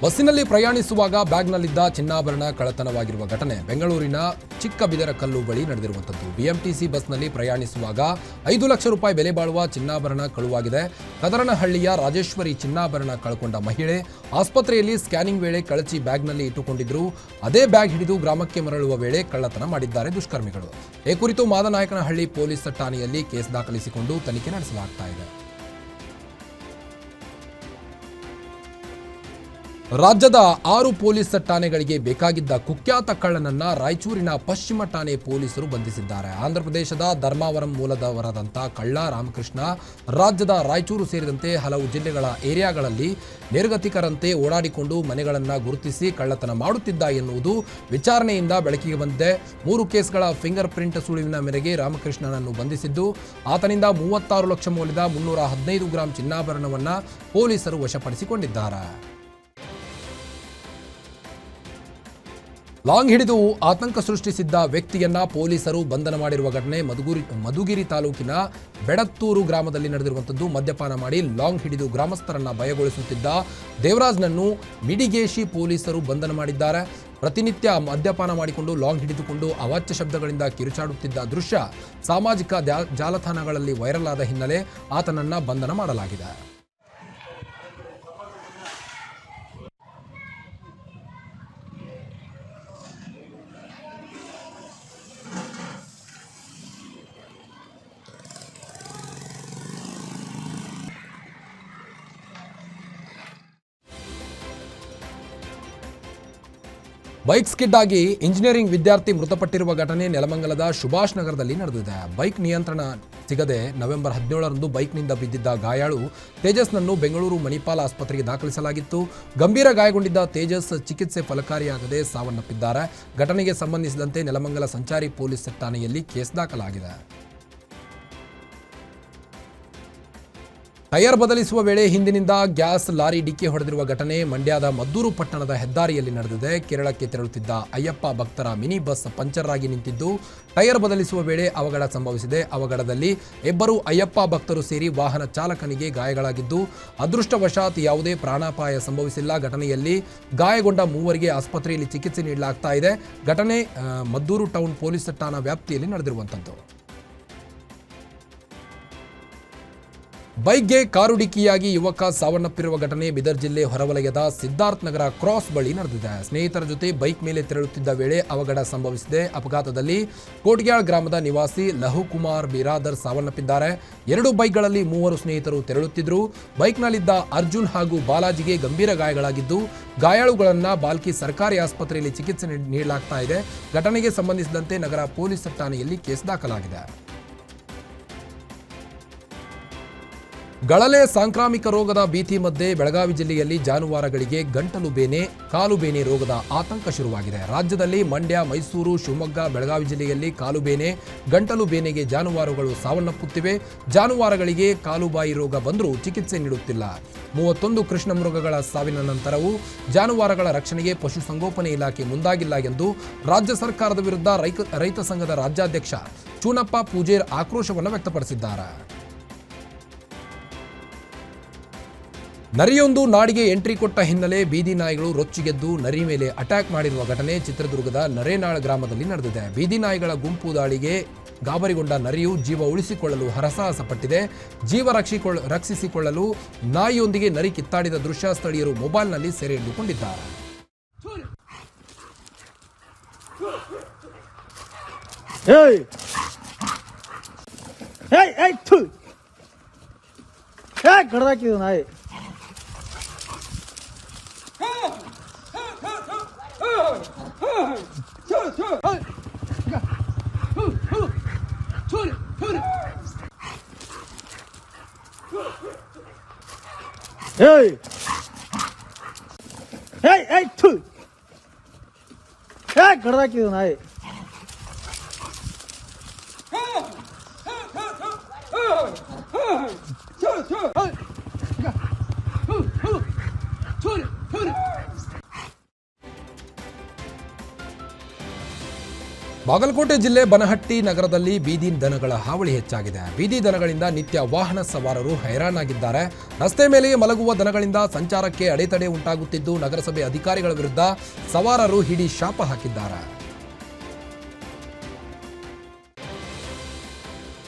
ಬಸ್ಸಿನಲ್ಲಿ ಪ್ರಯಾಣಿಸುವಾಗ ಬ್ಯಾಗ್ನಲ್ಲಿದ್ದ ಚಿನ್ನಾಭರಣ ಕಳತನವಾಗಿರುವ ಘಟನೆ. ಬೆಂಗಳೂರಿನ ಚಿಕ್ಕಬಿದರಕಲ್ಲು ಬಳಿ ನಡೆದಿರುವಂಥದ್ದು. ಬಿಎಂಟಿಸಿ ಬಸ್ನಲ್ಲಿ ಪ್ರಯಾಣಿಸುವಾಗ ಐದು ಲಕ್ಷ ರೂಪಾಯಿ ಬೆಲೆ ಬಾಳುವ ಚಿನ್ನಾಭರಣ ಕಳುವಾಗಿದೆ. ಕದರನಹಳ್ಳಿಯ ರಾಜೇಶ್ವರಿ ಚಿನ್ನಾಭರಣ ಕಳ್ಕೊಂಡ ಮಹಿಳೆ ಆಸ್ಪತ್ರೆಯಲ್ಲಿ ಸ್ಕ್ಯಾನಿಂಗ್ ವೇಳೆ ಕಳಚಿ ಬ್ಯಾಗ್ನಲ್ಲಿ ಇಟ್ಟುಕೊಂಡಿದ್ರು. ಅದೇ ಬ್ಯಾಗ್ ಹಿಡಿದು ಗ್ರಾಮಕ್ಕೆ ಮರಳುವ ವೇಳೆ ಕಳ್ಳತನ ಮಾಡಿದ್ದಾರೆ ದುಷ್ಕರ್ಮಿಗಳು. ಈ ಕುರಿತು ಮಾದನಾಯಕನಹಳ್ಳಿ ಪೊಲೀಸ್ ಠಾಣೆಯಲ್ಲಿ ಕೇಸ್ ದಾಖಲಿಸಿಕೊಂಡು ತನಿಖೆ ನಡೆಸಲಾಗ್ತಾ ಇದೆ. ರಾಜ್ಯದ ಆರು ಪೊಲೀಸ್ ಠಾಣೆಗಳಿಗೆ ಬೇಕಾಗಿದ್ದ ಕುಖ್ಯಾತ ಕಳ್ಳನನ್ನ ರಾಯಚೂರಿನ ಪಶ್ಚಿಮ ಠಾಣೆ ಪೊಲೀಸರು ಬಂಧಿಸಿದ್ದಾರೆ. ಆಂಧ್ರಪ್ರದೇಶದ ಧರ್ಮಾವರಂ ಮೂಲದವರಾದಂಥ ಕಳ್ಳ ರಾಮಕೃಷ್ಣ ರಾಜ್ಯದ ರಾಯಚೂರು ಸೇರಿದಂತೆ ಹಲವು ಜಿಲ್ಲೆಗಳ ಏರಿಯಾಗಳಲ್ಲಿ ನಿರ್ಗತಿಕರಂತೆ ಓಡಾಡಿಕೊಂಡು ಮನೆಗಳನ್ನು ಗುರುತಿಸಿ ಕಳ್ಳತನ ಮಾಡುತ್ತಿದ್ದ ಎನ್ನುವುದು ವಿಚಾರಣೆಯಿಂದ ಬೆಳಕಿಗೆ ಬಂದಿದೆ. ಮೂರು ಕೇಸ್ಗಳ ಫಿಂಗರ್ ಪ್ರಿಂಟ್ ಸುಳಿವಿನ ಮೇರೆಗೆ ರಾಮಕೃಷ್ಣನನ್ನು ಬಂಧಿಸಿದ್ದು, ಆತನಿಂದ ಮೂವತ್ತಾರು ಲಕ್ಷ ಮೌಲ್ಯದ ಮುನ್ನೂರ ಹದಿನೈದು ಗ್ರಾಂ ಚಿನ್ನಾಭರಣವನ್ನು ಪೊಲೀಸರು ವಶಪಡಿಸಿಕೊಂಡಿದ್ದಾರೆ. ಲಾಂಗ್ ಹಿಡಿದು ಆತಂಕ ಸೃಷ್ಟಿಸಿದ್ದ ವ್ಯಕ್ತಿಯನ್ನ ಪೊಲೀಸರು ಬಂಧನ ಮಾಡಿರುವ ಘಟನೆ ಮಧುಗುರಿ, ಮಧುಗಿರಿ ತಾಲೂಕಿನ ಬೆಡತ್ತೂರು ಗ್ರಾಮದಲ್ಲಿ ನಡೆದಿರುವಂಥದ್ದು. ಮದ್ಯಪಾನ ಮಾಡಿ ಲಾಂಗ್ ಹಿಡಿದು ಗ್ರಾಮಸ್ಥರನ್ನ ಭಯಗೊಳಿಸುತ್ತಿದ್ದ ದೇವರಾಜ್ನನ್ನು ಮಿಡಿಗೇಶಿ ಪೊಲೀಸರು ಬಂಧನ ಮಾಡಿದ್ದಾರೆ. ಪ್ರತಿನಿತ್ಯ ಮದ್ಯಪಾನ ಮಾಡಿಕೊಂಡು ಲಾಂಗ್ ಹಿಡಿದುಕೊಂಡು ಅವಾಚ್ಯ ಶಬ್ದಗಳಿಂದ ಕಿರುಚಾಡುತ್ತಿದ್ದ ದೃಶ್ಯ ಸಾಮಾಜಿಕ ಜಾಲತಾಣಗಳಲ್ಲಿ ವೈರಲ್ ಆದ ಹಿನ್ನೆಲೆ ಆತನನ್ನ ಬಂಧನ ಮಾಡಲಾಗಿದೆ. ಬೈಕ್ ಸ್ಕಿಡ್ ಆಗಿ ಇಂಜಿನಿಯರಿಂಗ್ ವಿದ್ಯಾರ್ಥಿ ಮೃತಪಟ್ಟಿರುವ ಘಟನೆ ನೆಲಮಂಗಲದ ಸುಭಾಷ್ ನಗರದಲ್ಲಿ ನಡೆದಿದೆ. ಬೈಕ್ ನಿಯಂತ್ರಣ ಸಿಗದೆ ನವೆಂಬರ್ ಹದಿನೇಳರಂದು ಬೈಕ್ನಿಂದ ಬಿದ್ದಿದ್ದ ಗಾಯಾಳು ತೇಜಸ್ನನ್ನು ಬೆಂಗಳೂರು ಮಣಿಪಾಲ್ ಆಸ್ಪತ್ರೆಗೆ ದಾಖಲಿಸಲಾಗಿತ್ತು. ಗಂಭೀರ ಗಾಯಗೊಂಡಿದ್ದ ತೇಜಸ್ ಚಿಕಿತ್ಸೆ ಫಲಕಾರಿಯಾಗದೆ ಸಾವನ್ನಪ್ಪಿದ್ದಾರೆ. ಘಟನೆಗೆ ಸಂಬಂಧಿಸಿದಂತೆ ನೆಲಮಂಗಲ ಸಂಚಾರಿ ಪೊಲೀಸ್ ಠಾಣೆಯಲ್ಲಿ ಕೇಸ್ ದಾಖಲಾಗಿದೆ. ಟೈರ್ ಬದಲಿಸುವ ವೇಳೆ ಹಿಂದಿನಿಂದ ಗ್ಯಾಸ್ ಲಾರಿ ಡಿಕ್ಕಿ ಹೊಡೆದಿರುವ ಘಟನೆ ಮಂಡ್ಯದ ಮದ್ದೂರು ಪಟ್ಟಣದ ಹೆದ್ದಾರಿಯಲ್ಲಿ ನಡೆದಿದೆ. ಕೇರಳಕ್ಕೆ ತೆರಳುತ್ತಿದ್ದ ಅಯ್ಯಪ್ಪ ಭಕ್ತರ ಮಿನಿ ಬಸ್ ಪಂಚರ್ ಆಗಿ ನಿಂತಿದ್ದು ಟೈರ್ ಬದಲಿಸುವ ವೇಳೆ ಅವಘಡ ಸಂಭವಿಸಿದೆ. ಅವಘಡದಲ್ಲಿ ಇಬ್ಬರು ಅಯ್ಯಪ್ಪ ಭಕ್ತರು ಸೇರಿ ವಾಹನ ಚಾಲಕನಿಗೆ ಗಾಯಗಳಾಗಿದ್ದು, ಅದೃಷ್ಟವಶಾತ್ ಯಾವುದೇ ಪ್ರಾಣಾಪಾಯ ಸಂಭವಿಸಿಲ್ಲ. ಘಟನೆಯಲ್ಲಿ ಗಾಯಗೊಂಡ ಮೂವರಿಗೆ ಆಸ್ಪತ್ರೆಯಲ್ಲಿ ಚಿಕಿತ್ಸೆ ನೀಡಲಾಗ್ತಾ ಇದೆ. ಘಟನೆ ಮದ್ದೂರು ಟೌನ್ ಪೊಲೀಸ್ ಠಾಣಾ ವ್ಯಾಪ್ತಿಯಲ್ಲಿ ನಡೆದಿರುವಂಥದ್ದು. ಬೈಕ್ಗೆ ಕಾರು ಡಿಕ್ಕಿಯಾಗಿ ಯುವಕ ಸಾವನ್ನಪ್ಪಿರುವ ಘಟನೆ ಬಿದರ್ ಜಿಲ್ಲೆ ಹೊರವಲಯದ ಸಿದ್ಧಾರ್ಥ್ ನಗರ ಕ್ರಾಸ್ ಬಳಿ ನಡೆದಿದೆ. ಸ್ನೇಹಿತರ ಜೊತೆ ಬೈಕ್ ಮೇಲೆ ತೆರಳುತ್ತಿದ್ದ ವೇಳೆ ಅವಘಡ ಸಂಭವಿಸಿದೆ. ಅಪಘಾತದಲ್ಲಿ ಕೋಟ್ಗ್ಯಾಳ್ ಗ್ರಾಮದ ನಿವಾಸಿ ಲಹುಕುಮಾರ್ ಬಿರಾದರ್ ಸಾವನ್ನಪ್ಪಿದ್ದಾರೆ. ಎರಡು ಬೈಕ್ಗಳಲ್ಲಿ ಮೂವರು ಸ್ನೇಹಿತರು ತೆರಳುತ್ತಿದ್ದರು. ಬೈಕ್ನಲ್ಲಿದ್ದ ಅರ್ಜುನ್ ಹಾಗೂ ಬಾಲಾಜಿಗೆ ಗಂಭೀರ ಗಾಯಗಳಾಗಿದ್ದು, ಗಾಯಾಳುಗಳನ್ನು ಬಾಲ್ಕಿ ಸರ್ಕಾರಿ ಆಸ್ಪತ್ರೆಯಲ್ಲಿ ಚಿಕಿತ್ಸೆ ನೀಡ್- ನೀಡಲಾಗ್ತಾ ಇದೆ. ಘಟನೆಗೆ ಸಂಬಂಧಿಸಿದಂತೆ ನಗರ ಪೊಲೀಸ್ ಠಾಣೆಯಲ್ಲಿ ಕೇಸ್ ದಾಖಲಾಗಿದೆ. ಗಳಲೆ ಸಾಂಕ್ರಾಮಿಕ ರೋಗದ ಭೀತಿ ಮಧ್ಯೆ ಬೆಳಗಾವಿ ಜಿಲ್ಲೆಯಲ್ಲಿ ಜಾನುವಾರುಗಳಿಗೆ ಗಂಟಲು ಬೇನೆ, ಕಾಲು ಬೇನೆ ರೋಗದ ಆತಂಕ ಶುರುವಾಗಿದೆ. ರಾಜ್ಯದಲ್ಲಿ ಮಂಡ್ಯ, ಮೈಸೂರು, ಶಿವಮೊಗ್ಗ, ಬೆಳಗಾವಿ ಜಿಲ್ಲೆಯಲ್ಲಿ ಕಾಲು ಬೇನೆ, ಗಂಟಲು ಬೇನೆಗೆ ಜಾನುವಾರುಗಳು ಸಾವನ್ನಪ್ಪುತ್ತಿವೆ. ಜಾನುವಾರುಗಳಿಗೆ ಕಾಲುಬಾಯಿ ರೋಗ ಬಂದರೂ ಚಿಕಿತ್ಸೆ ನೀಡುತ್ತಿಲ್ಲ. ಮೂವತ್ತೊಂದು ಕೃಷ್ಣ ಮೃಗಗಳ ಸಾವಿನ ನಂತರವೂ ಜಾನುವಾರುಗಳ ರಕ್ಷಣೆಗೆ ಪಶುಸಂಗೋಪನೆ ಇಲಾಖೆ ಮುಂದಾಗಿಲ್ಲ ಎಂದು ರಾಜ್ಯ ಸರ್ಕಾರದ ವಿರುದ್ಧ ರೈತ ಸಂಘದ ರಾಜ್ಯಾಧ್ಯಕ್ಷ ಚೂನಪ್ಪ ಪೂಜೇರ್ ಆಕ್ರೋಶವನ್ನು ವ್ಯಕ್ತಪಡಿಸಿದ್ದಾರೆ. ನರಿಯೊಂದು ನಾಡಿಗೆ ಎಂಟ್ರಿ ಕೊಟ್ಟ ಹಿನ್ನೆಲೆ ಬೀದಿ ನಾಯಿಗಳು ರೊಚ್ಚಿಗೆದ್ದು ನರಿ ಮೇಲೆ ಅಟ್ಯಾಕ್ ಮಾಡಿರುವ ಘಟನೆ ಚಿತ್ರದುರ್ಗದ ನರೇನಾಳ್ ಗ್ರಾಮದಲ್ಲಿ ನಡೆದಿದೆ. ಬೀದಿ ನಾಯಿಗಳ ಗುಂಪು ದಾಳಿಗೆ ಗಾಬರಿಗೊಂಡ ನರಿಯು ಜೀವ ಉಳಿಸಿಕೊಳ್ಳಲು ಹರಸಾಹಸ ಪಟ್ಟಿದೆ ಜೀವ ರಕ್ಷಿಕೊಳ್ಳ, ರಕ್ಷಿಸಿಕೊಳ್ಳಲು ನಾಯಿಯೊಂದಿಗೆ ನರಿ ಕಿತ್ತಾಡಿದ ದೃಶ್ಯ ಸ್ಥಳೀಯರು ಮೊಬೈಲ್ನಲ್ಲಿ ಸೆರೆ ಹಿಡಿದುಕೊಂಡಿದ್ದಾರೆ Hey! Hey, hey, two! Hey, get back here, hey! Hey! Hey! Hey! Hey! Hey! Hey! Hey! Hey! Bagalkot ಜಿಲ್ಲೆ ಬನಹಟ್ಟಿ ನಗರದಲ್ಲಿ ಬೀದಿ ದನಗಳ ಹಾವಳಿ ಹೆಚ್ಚಾಗಿದೆ. ಬೀದಿ ದನಗಳಿಂದ ನಿತ್ಯ ವಾಹನ ಸವಾರರು ಹೈರಾಣಾಗಿದ್ದಾರೆ. ರಸ್ತೆ ಮೇಲೆ ಮಲಗುವ ದನಗಳಿಂದ ಸಂಚಾರಕ್ಕೆ ಅಡೆತಡೆ ಉಂಟಾಗುತ್ತಿದ್ದು, ನಗರಸಭೆ ಅಧಿಕಾರಿಗಳ ವಿರುದ್ಧ ಸವಾರರು ಹಿಡಿ ಶಾಪ ಹಾಕಿದ್ದಾರೆ.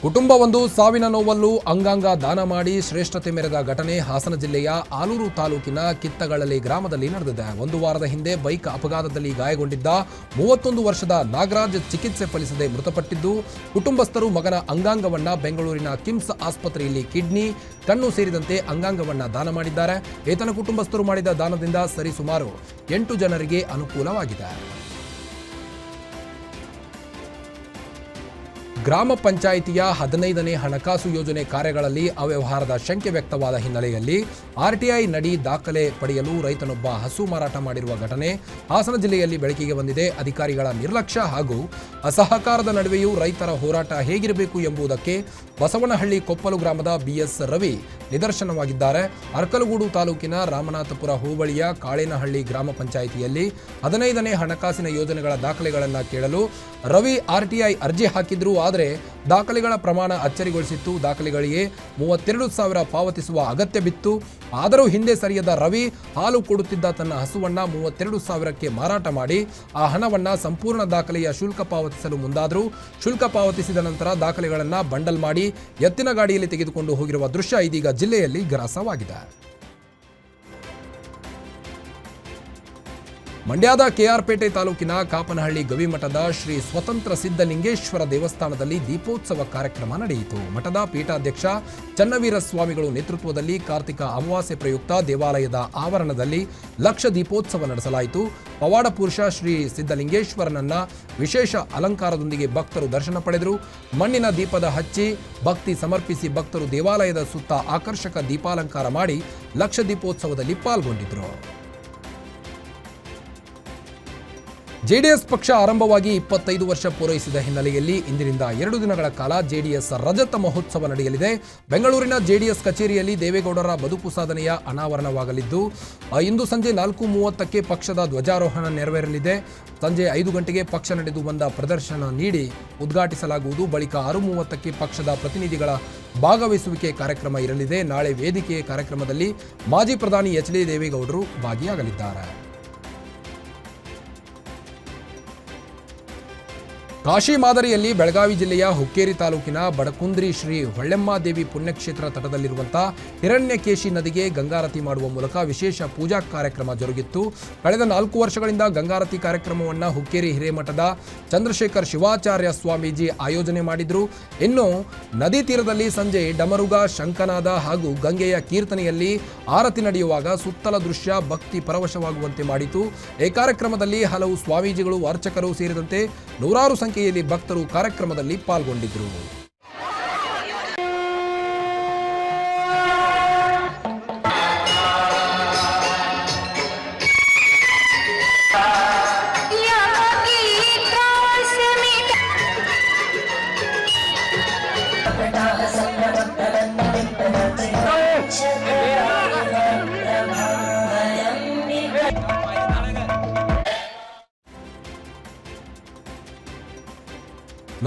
ಕುಟುಂಬವೊಂದು ಸಾವಿನ ನೋವಲ್ಲೂ ಅಂಗಾಂಗ ದಾನ ಮಾಡಿ ಶ್ರೇಷ್ಠತೆ ಮೆರೆದ ಘಟನೆ ಹಾಸನ ಜಿಲ್ಲೆಯ ಆಲೂರು ತಾಲೂಕಿನ ಕಿತ್ತಗಳಲ್ಲಿ ಗ್ರಾಮದಲ್ಲಿ ನಡೆದಿದೆ. ಒಂದು ವಾರದ ಹಿಂದೆ ಬೈಕ್ ಅಪಘಾತದಲ್ಲಿ ಗಾಯಗೊಂಡಿದ್ದ ಮೂವತ್ತೊಂದು ವರ್ಷದ ನಾಗರಾಜ್ ಚಿಕಿತ್ಸೆ ಫಲಿಸದೆ ಮೃತಪಟ್ಟಿದ್ದು, ಕುಟುಂಬಸ್ಥರು ಮಗನ ಅಂಗಾಂಗವನ್ನ ಬೆಂಗಳೂರಿನ ಕಿಮ್ಸ್ ಆಸ್ಪತ್ರೆಯಲ್ಲಿ ಕಿಡ್ನಿ, ಕಣ್ಣು ಸೇರಿದಂತೆ ಅಂಗಾಂಗವನ್ನ ದಾನ ಮಾಡಿದ್ದಾರೆ. ಏತನ ಕುಟುಂಬಸ್ಥರು ಮಾಡಿದ ದಾನದಿಂದ ಸರಿಸುಮಾರು ಎಂಟು ಜನರಿಗೆ ಅನುಕೂಲವಾಗಿದೆ. ಗ್ರಾಮ ಪಂಚಾಯಿತಿಯ ಹದಿನೈದನೇ ಹಣಕಾಸು ಯೋಜನೆ ಕಾರ್ಯಗಳಲ್ಲಿ ಅವ್ಯವಹಾರದ ಶಂಕೆ ವ್ಯಕ್ತವಾದ ಹಿನ್ನೆಲೆಯಲ್ಲಿ ಆರ್ಟಿಐ ನಡಿ ದಾಖಲೆ ಪಡೆಯಲು ರೈತನೊಬ್ಬ ಹಸು ಮಾರಾಟ ಮಾಡಿರುವ ಘಟನೆ ಹಾಸನ ಜಿಲ್ಲೆಯಲ್ಲಿ ಬೆಳಕಿಗೆ ಬಂದಿದೆ. ಅಧಿಕಾರಿಗಳ ನಿರ್ಲಕ್ಷ್ಯ ಹಾಗೂ ಅಸಹಕಾರದ ನಡುವೆಯೂ ರೈತರ ಹೋರಾಟ ಹೇಗಿರಬೇಕು ಎಂಬುದಕ್ಕೆ ಬಸವನಹಳ್ಳಿ ಕೊಪ್ಪಲು ಗ್ರಾಮದ ಬಿಎಸ್ ರವಿ ನಿದರ್ಶನವಾಗಿದ್ದಾರೆ. ಅರ್ಕಲಗೂಡು ತಾಲೂಕಿನ ರಾಮನಾಥಪುರ ಹೋಬಳಿಯ ಕಾಳೇನಹಳ್ಳಿ ಗ್ರಾಮ ಪಂಚಾಯಿತಿಯಲ್ಲಿ ಹದಿನೈದನೇ ಹಣಕಾಸಿನ ಯೋಜನೆಗಳ ದಾಖಲೆಗಳನ್ನು ಕೇಳಲು ರವಿ ಆರ್ಟಿಐ ಅರ್ಜಿ ಹಾಕಿದ್ರು. ಆದರೆ ದಾಖಲೆಗಳ ಪ್ರಮಾಣ ಅಚ್ಚರಿಗೊಳಿಸಿತ್ತು. ದಾಖಲೆಗಳಿಗೆ ಮೂವತ್ತೆರಡು ಸಾವಿರ ಪಾವತಿಸುವ ಅಗತ್ಯ ಬಿತ್ತು. ಆದರೂ ಹಿಂದೆ ಸರಿಯದ ರವಿ ಹಾಲು ಕೊಡುತ್ತಿದ್ದ ತನ್ನ ಹಸುವನ್ನ ಮೂವತ್ತೆರಡು ಸಾವಿರಕ್ಕೆ ಮಾರಾಟ ಮಾಡಿ, ಆ ಹಣವನ್ನು ಸಂಪೂರ್ಣ ದಾಖಲೆಯ ಶುಲ್ಕ ಪಾವತಿಸಲು ಮುಂದಾದರೂ. ಶುಲ್ಕ ಪಾವತಿಸಿದ ನಂತರ ದಾಖಲೆಗಳನ್ನು ಬಂಡಲ್ ಮಾಡಿ ಎತ್ತಿನ ಗಾಡಿಯಲ್ಲಿ ತೆಗೆದುಕೊಂಡು ಹೋಗಿರುವ ದೃಶ್ಯ ಇದೀಗ ಜಿಲ್ಲೆಯಲ್ಲಿ ಗ್ರಾಸವಾಗಿದೆ. ಮಂಡ್ಯದ ಕೆಆರ್ಪೇಟೆ ತಾಲೂಕಿನ ಕಾಪನಹಳ್ಳಿ ಗವಿಮಠದ ಶ್ರೀ ಸ್ವತಂತ್ರ ಸಿದ್ಧಲಿಂಗೇಶ್ವರ ದೇವಸ್ಥಾನದಲ್ಲಿ ದೀಪೋತ್ಸವ ಕಾರ್ಯಕ್ರಮ ನಡೆಯಿತು. ಮಠದ ಪೀಠಾಧ್ಯಕ್ಷ ಚನ್ನವೀರ ಸ್ವಾಮಿಗಳು ನೇತೃತ್ವದಲ್ಲಿ ಕಾರ್ತಿಕ ಅಮಾವಾಸ್ಯೆ ಪ್ರಯುಕ್ತ ದೇವಾಲಯದ ಆವರಣದಲ್ಲಿ ಲಕ್ಷ ದೀಪೋತ್ಸವ ನಡೆಸಲಾಯಿತು. ಪವಾಡ ಪುರುಷ ಶ್ರೀ ಸಿದ್ದಲಿಂಗೇಶ್ವರನನ್ನ ವಿಶೇಷ ಅಲಂಕಾರದೊಂದಿಗೆ ಭಕ್ತರು ದರ್ಶನ ಪಡೆದರು. ಮಣ್ಣಿನ ದೀಪದ ಹಚ್ಚಿ, ಭಕ್ತಿ ಸಮರ್ಪಿಸಿ ಭಕ್ತರು ದೇವಾಲಯದ ಸುತ್ತ ಆಕರ್ಷಕ ದೀಪಾಲಂಕಾರ ಮಾಡಿ ಲಕ್ಷ ದೀಪೋತ್ಸವದಲ್ಲಿ ಪಾಲ್ಗೊಂಡಿದ್ದರು. ಜೆಡಿಎಸ್ ಪಕ್ಷ ಆರಂಭವಾಗಿ ಇಪ್ಪತ್ತೈದು ವರ್ಷ ಪೂರೈಸಿದ ಹಿನ್ನೆಲೆಯಲ್ಲಿ ಇಂದಿನಿಂದ ಎರಡು ದಿನಗಳ ಕಾಲ ಜೆಡಿಎಸ್ ರಜತ ಮಹೋತ್ಸವ ನಡೆಯಲಿದೆ. ಬೆಂಗಳೂರಿನ ಜೆಡಿಎಸ್ ಕಚೇರಿಯಲ್ಲಿ ದೇವೇಗೌಡರ ಬದುಕು ಸಾಧನೆಯ ಅನಾವರಣವಾಗಲಿದ್ದು ಇಂದು ಸಂಜೆ ನಾಲ್ಕು ಮೂವತ್ತಕ್ಕೆ ಪಕ್ಷದ ಧ್ವಜಾರೋಹಣ ನೆರವೇರಲಿದೆ. ಸಂಜೆ ಐದು ಗಂಟೆಗೆ ಪಕ್ಷ ನಡೆದು ಬಂದ ಪ್ರದರ್ಶನ ನೀಡಿ ಉದ್ಘಾಟಿಸಲಾಗುವುದು. ಬಳಿಕ ಆರು ಮೂವತ್ತಕ್ಕೆ ಪಕ್ಷದ ಪ್ರತಿನಿಧಿಗಳ ಭಾಗವಹಿಸುವಿಕೆ ಕಾರ್ಯಕ್ರಮ ಇರಲಿದೆ. ನಾಳೆ ವೇದಿಕೆಯ ಕಾರ್ಯಕ್ರಮದಲ್ಲಿ ಮಾಜಿ ಪ್ರಧಾನಿ ಎಚ್ ಡಿ ದೇವೇಗೌಡರು ಭಾಗಿಯಾಗಲಿದ್ದಾರೆ. ಕಾಶಿ ಮಾದರಿಯಲ್ಲಿ ಬೆಳಗಾವಿ ಜಿಲ್ಲೆಯ ಹುಕ್ಕೇರಿ ತಾಲೂಕಿನ ಬಡಕುಂದ್ರಿ ಶ್ರೀ ಹೊಳ್ಳೆಮ್ಮಾದೇವಿ ಪುಣ್ಯಕ್ಷೇತ್ರ ತಟದಲ್ಲಿರುವಂತಹ ಹಿರಣ್ಯಕೇಶಿ ನದಿಗೆ ಗಂಗಾರತಿ ಮಾಡುವ ಮೂಲಕ ವಿಶೇಷ ಪೂಜಾ ಕಾರ್ಯಕ್ರಮ ಜರುಗಿತ್ತು. ಕಳೆದ ನಾಲ್ಕು ವರ್ಷಗಳಿಂದ ಗಂಗಾರತಿ ಕಾರ್ಯಕ್ರಮವನ್ನು ಹುಕ್ಕೇರಿ ಹಿರೇಮಠದ ಚಂದ್ರಶೇಖರ್ ಶಿವಾಚಾರ್ಯ ಸ್ವಾಮೀಜಿ ಆಯೋಜನೆ ಮಾಡಿದ್ರು. ಇನ್ನು ನದಿ ತೀರದಲ್ಲಿ ಸಂಜೆ ಡಮರುಗ, ಶಂಕನಾದ ಹಾಗೂ ಗಂಗೆಯ ಕೀರ್ತನೆಯಲ್ಲಿ ಆರತಿ ನಡೆಯುವಾಗ ಸುತ್ತಲ ದೃಶ್ಯ ಭಕ್ತಿ ಪರವಶವಾಗುವಂತೆ ಮಾಡಿತು. ಈ ಕಾರ್ಯಕ್ರಮದಲ್ಲಿ ಹಲವು ಸ್ವಾಮೀಜಿಗಳು, ಅರ್ಚಕರು ಸೇರಿದಂತೆ ನೂರಾರು ಸಂಖ್ಯೆಯಲ್ಲಿ ಭಕ್ತರು ಕಾರ್ಯಕ್ರಮದಲ್ಲಿ ಪಾಲ್ಗೊಂಡಿದ್ದರು.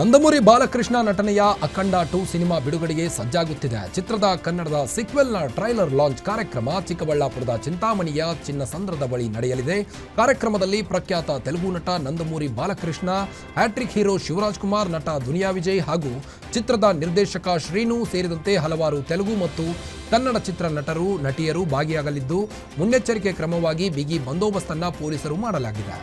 ನಂದಮುರಿ ಬಾಲಕೃಷ್ಣ ನಟನೆಯ ಅಖಂಡ ಟು ಸಿನಿಮಾ ಬಿಡುಗಡೆಗೆ ಸಜ್ಜಾಗುತ್ತಿದೆ. ಚಿತ್ರದ ಕನ್ನಡದ ಸಿಕ್ವೆಲ್ನ ಟ್ರೈಲರ್ ಲಾಂಚ್ ಕಾರ್ಯಕ್ರಮ ಚಿಕ್ಕಬಳ್ಳಾಪುರದ ಚಿಂತಾಮಣಿಯ ಚಿನ್ನಸಂದ್ರದ ಬಳಿ ನಡೆಯಲಿದೆ. ಕಾರ್ಯಕ್ರಮದಲ್ಲಿ ಪ್ರಖ್ಯಾತ ತೆಲುಗು ನಟ ನಂದಮೂರಿ ಬಾಲಕೃಷ್ಣ, ಹ್ಯಾಟ್ರಿಕ್ ಹೀರೋ ಶಿವರಾಜ್ ಕುಮಾರ್, ನಟ ದುನಿಯಾ ವಿಜಯ್ ಹಾಗೂ ಚಿತ್ರದ ನಿರ್ದೇಶಕ ಶ್ರೀನು ಸೇರಿದಂತೆ ಹಲವಾರು ತೆಲುಗು ಮತ್ತು ಕನ್ನಡ ಚಿತ್ರ ನಟರು, ನಟಿಯರು ಭಾಗಿಯಾಗಲಿದ್ದು, ಮುನ್ನೆಚ್ಚರಿಕೆ ಕ್ರಮವಾಗಿ ಬಿಗಿ ಬಂದೋಬಸ್ತನ್ನ ಪೊಲೀಸರು ಮಾಡಲಾಗಿದೆ.